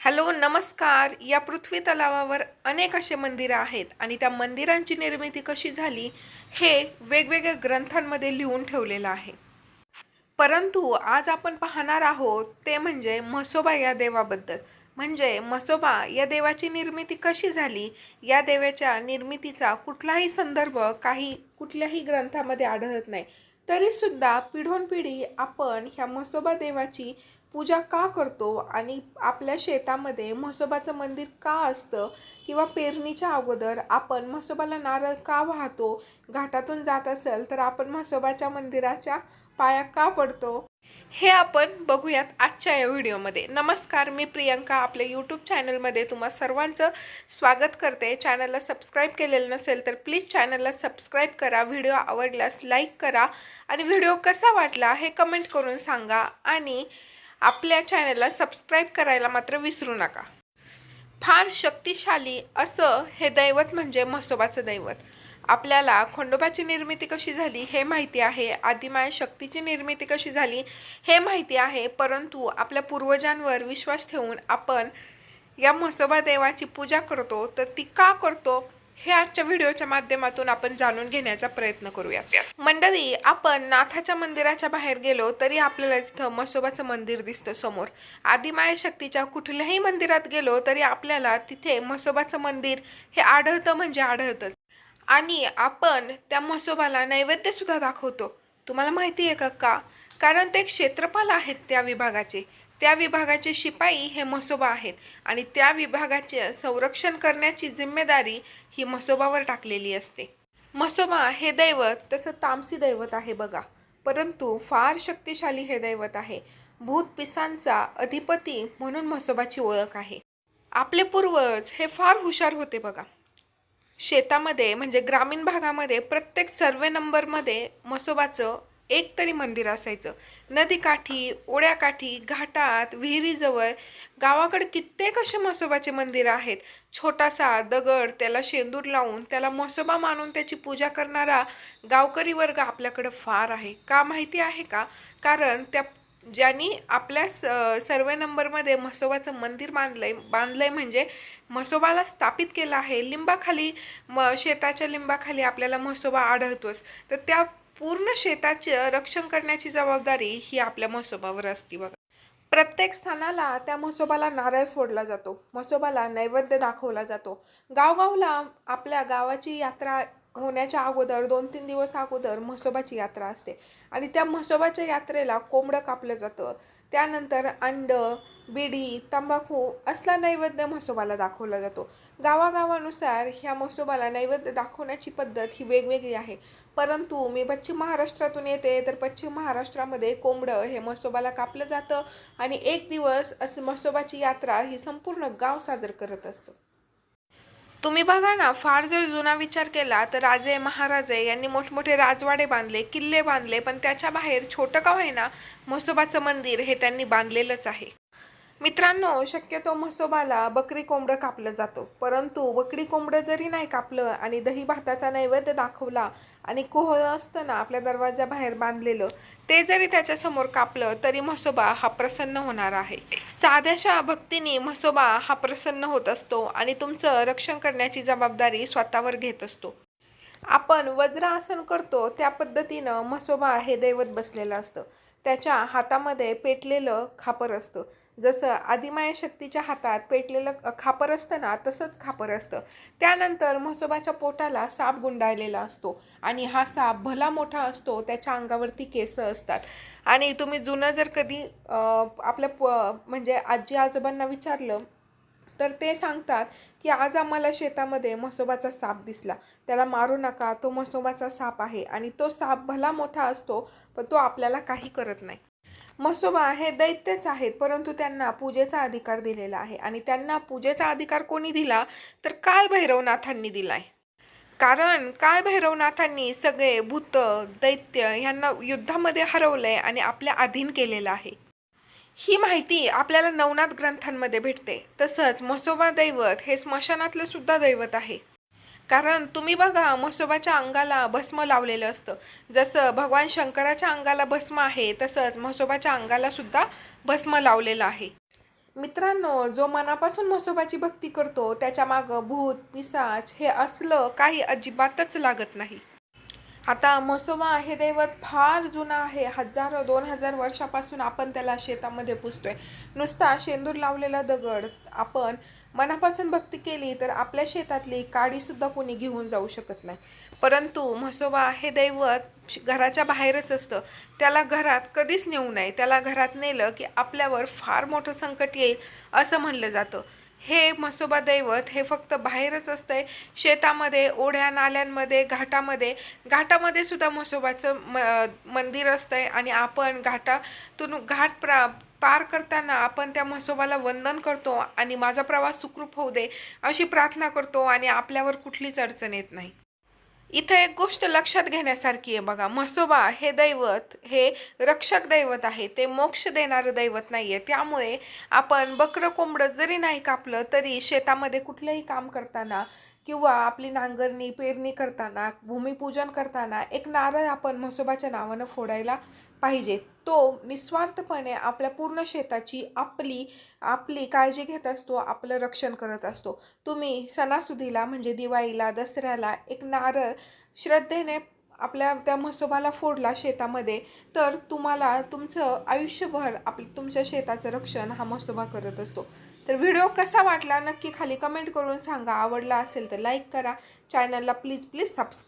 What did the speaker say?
Hello नमस्कार. या पृथ्वी तलावावर अनेक असे मंदिरं आहेत आणि त्या मंदिरांची निर्मिती कशी झाली हे वेगवेगळ्या ग्रंथांमध्ये लिहून ठेवलेलं आहे. परंतु आज आपण पाहणार आहोत ते म्हणजे म्हसोबा या देवाबद्दल. म्हणजे म्हसोबा या देवाची निर्मिती कशी झाली? या देवाच्या निर्मितीचा कुठलाही संदर्भ काही कुठल्याही ग्रंथामध्ये आढळत नाही. तरीसुद्धा पिढोनपिढी आपण ह्या म्हसोबा देवाची पूजा का करतो आणि आपल्या शेतामध्ये म्हसोबाचं मंदिर का असतं किंवा पेरणीच्या अगोदर आपण म्हसोबाला नारळ का वाहतो? घाटातून जात असेल तर आपण म्हसोबाच्या मंदिराच्या पाया का पडतो? हे आपण बघूयात आजच्या या व्हिडिओमध्ये. नमस्कार मी प्रियंका. आपल्या यूट्यूब चॅनलमध्ये तुम्हा सर्वांचं स्वागत करते. चॅनलला सबस्क्राईब केलेलं नसेल तर प्लीज चॅनलला सबस्क्राईब करा. व्हिडिओ आवडल्यास लाईक करा. आणि व्हिडिओ कसा वाटला हे कमेंट करून सांगा. आणि आपल्या चॅनलला सबस्क्राईब करायला मात्र विसरू नका. फार शक्तिशाली असं हे दैवत म्हणजे म्हसोबाचं दैवत. आपल्याला खंडोबाची निर्मिती कशी झाली हे माहिती आहे आदिमाय शक्तीची निर्मिती कशी झाली हे माहिती आहे परंतु आपल्या पूर्वजांवर विश्वास ठेवून आपण या म्हसोबा देवाची पूजा करतो तर ती का करतो हे आजच्या व्हिडिओच्या माध्यमातून आपण जाणून घेण्याचा प्रयत्न करूया मंडळी आपण नाथाच्या मंदिराच्या बाहेर गेलो तरी आपल्याला तिथं म्हसोबाचं मंदिर दिसतं समोर. आदिमाय शक्तीच्या कुठल्याही मंदिरात गेलो तरी आपल्याला तिथे म्हसोबाचं मंदिर हे आढळतं म्हणजे आढळतं. आणि आपण त्या म्हसोबाला नैवेद्यसुद्धा दाखवतो. तुम्हाला माहिती आहे का का? कारण ते क्षेत्रपाल आहेत त्या विभागाचे. त्या विभागाचे शिपाई हे म्हसोबा आहेत आणि त्या विभागाचे संरक्षण करण्याची जिम्मेदारी ही म्हसोबावर टाकलेली असते. म्हसोबा हे दैवत तसं तामसी दैवत आहे बघा. परंतु फार शक्तिशाली हे दैवत आहे. भूत पिसांचा अधिपती म्हणून म्हसोबाची ओळख आहे. आपले पूर्वज हे फार हुशार होते बघा. शेतामध्ये म्हणजे ग्रामीण भागामध्ये प्रत्येक सर्वे नंबरमध्ये म्हसोबाचं एक तरी मंदिर असायचं. नदीकाठी ओढ्याकाठी घाटात विहिरीजवळ. गावाकडे कित्येक असे म्हसोबाचे मंदिरं आहेत. छोटासा दगड त्याला शेंदूर लावून त्याला म्हसोबा मानून त्याची पूजा करणारा गावकरी वर्ग आपल्याकडं फार आहे. का माहिती आहे का? कारण त्या ज्यांनी आपल्या स सर्वे नंबरमध्ये म्हसोबाचं मंदिर बांधलंय बांधलंय म्हणजे म्हसोबाला स्थापित केलं आहे. लिंबाखाली म शेताच्या लिंबाखाली आपल्याला म्हसोबा आढळतोच. तर त्या पूर्ण शेताचे रक्षण करण्याची जबाबदारी ही आपल्या म्हसोबावर असते बघा. प्रत्येक स्थानाला त्या म्हसोबाला नारळ फोडला जातो. म्हसोबाला नैवेद्य दाखवला जातो. गावगावला आपल्या गावाची यात्रा होण्याच्या अगोदर दोन तीन दिवस अगोदर म्हसोबाची यात्रा असते. आणि त्या म्हसोबाच्या यात्रेला कोंबडं कापलं जातं. त्यानंतर अंड बिडी तंबाखू असला नैवेद्य म्हसोबाला दाखवला जातो. गावागावानुसार ह्या म्हसोबाला नैवेद्य दाखवण्याची पद्धत ही वेगवेगळी आहे. परंतु मी पश्चिम महाराष्ट्रातून येते तर पश्चिम महाराष्ट्रामध्ये कोंबडं हे म्हसोबाला कापलं जातं. आणि एक दिवस असं म्हसोबाची यात्रा ही संपूर्ण गाव साजर करत असतं. तुम्ही बघा ना फार जर जुना विचार केला तर राजे महाराजे यांनी मोठमोठे राजवाडे बांधले किल्ले बांधले पण त्याच्या बाहेर छोटं का होईना म्हसोबाचं मंदिर हे त्यांनी बांधलेलंच आहे. मित्रांनो शक्यतो म्हसोबाला बकरी कोंबडं कापलं जातं. परंतु बकरी कोंबडं जरी नाही कापलं आणि दही भाताचा नैवेद्य दाखवला आणि कोहळं असतं ना आपल्या दरवाजाबाहेर बांधलेलं ते जरी त्याच्यासमोर कापलं तरी म्हसोबा हा प्रसन्न होणार आहे. साध्याशा भक्तीने म्हसोबा हा प्रसन्न होत असतो आणि तुमचं रक्षण करण्याची जबाबदारी स्वतःवर घेत असतो. आपण वज्रासन करतो त्या पद्धतीनं म्हसोबा हे दैवत बसलेलं असतं. त्याच्या हातामध्ये पेटलेलं खापर असतं. जसं आदिमाया शक्तीच्या हातात पेटलेलं खापर असतं ना तसंच खापर असतं. त्यानंतर म्हसोबाच्या पोटाला साप गुंडाळलेला असतो आणि हा साप भला मोठा असतो त्याच्या अंगावरती केस असतात. आणि तुम्ही जुनं जर कधी आपल्या प म्हणजे आजी आजोबांना विचारलं तर ते सांगतात की आज आम्हाला शेतामध्ये म्हसोबाचा साप दिसला. त्याला मारू नका तो म्हसोबाचा साप आहे आणि तो साप भला मोठा असतो पण तो आपल्याला काही करत नाही. म्हसोबा हे दैत्यच आहेत परंतु त्यांना पूजेचा अधिकार दिलेला आहे. आणि त्यांना पूजेचा अधिकार कोणी दिला? तर काळ भैरवनाथांनी दिलाय? कारण काळ भैरवनाथांनी सगळे भूत दैत्य ह्यांना युद्धामध्ये हरवलंय आणि आपल्या अधीन केलेलं आहे. ही माहिती आपल्याला नवनाथ ग्रंथांमध्ये भेटते. तसंच म्हसोबा दैवत हे स्मशानातलं सुद्धा दैवत आहे. कारण तुम्ही बघा म्हसोबाच्या अंगाला भस्म लावलेलं असतं. जसं भगवान शंकराच्या अंगाला भस्म आहे तसंच म्हसोबाच्या अंगाला सुद्धा भस्म लावलेलं आहे. मित्रांनो जो मनापासून म्हसोबाची भक्ती करतो त्याच्या मागं भूत पिसाच हे असलं काही अजिबातच लागत नाही. आता म्हसोबा हे दैवत फार जुनं आहे. हजारो दोन हजार वर्षापासून आपण त्याला शेतामध्ये पुसतोय. नुसता शेंदूर लावलेला दगड आपण मनापासून भक्ती केली तर आपल्या शेतातली काडीसुद्धा कोणी घेऊन जाऊ शकत नाही. परंतु म्हसोबा हे दैवत श- घराच्या बाहेरच असतं. त्याला घरात कधीच नेऊ नये. त्याला घरात नेलं की आपल्यावर फार मोठं संकट येईल असं म्हणलं जातं. हे म्हसोबा दैवत हे फक्त बाहेरच असतंय. शेतामध्ये ओढ्या नाल्यांमध्ये घाटामध्ये. घाटामध्ये सुद्धा म्हसोबाचं म मंदिर असतंय आणि आपण घाटातून घाट प्रा पार करताना आपण त्या म्हसोबाला वंदन करतो आणि माझा प्रवास सुखरूप होऊ दे अशी प्रार्थना करतो आणि आपल्यावर कुठलीच अडचण येत नाही. इथं एक गोष्ट लक्षात घेण्यासारखी आहे बघा. म्हसोबा हे दैवत हे रक्षक दैवत आहे. ते मोक्ष देणारं दैवत नाही आहे त्यामुळे आपण बकरं कोंबडं जरी नाही कापलं तरी शेतामध्ये कुठलंही काम करताना किंवा आपली नांगरणी पेरणी करताना भूमिपूजन करताना एक नारळ आपण म्हसोबाच्या नावानं फोडायला पाहिजे. तो निस्वार्थपणे आपल्या पूर्ण शेताची आपली आपली काळजी घेत असतो आपलं रक्षण करत असतो. तुम्ही सणासुदीला म्हणजे दिवाळीला दसऱ्याला एक नारळ श्रद्धेने आपल्या त्या म्हसोबाला फोडला शेतामध्ये तर तुम्हाला तुमचं आयुष्यभर आप तुमच्या शेताचं रक्षण हा म्हसोबा करत असतो. तर व्हिडिओ कसा वाटला नक्की खाली कमेंट करून सांगा. आवडला असेल तर लाईक करा. चॅनलला प्लीज प्लीज सबस्क्राईब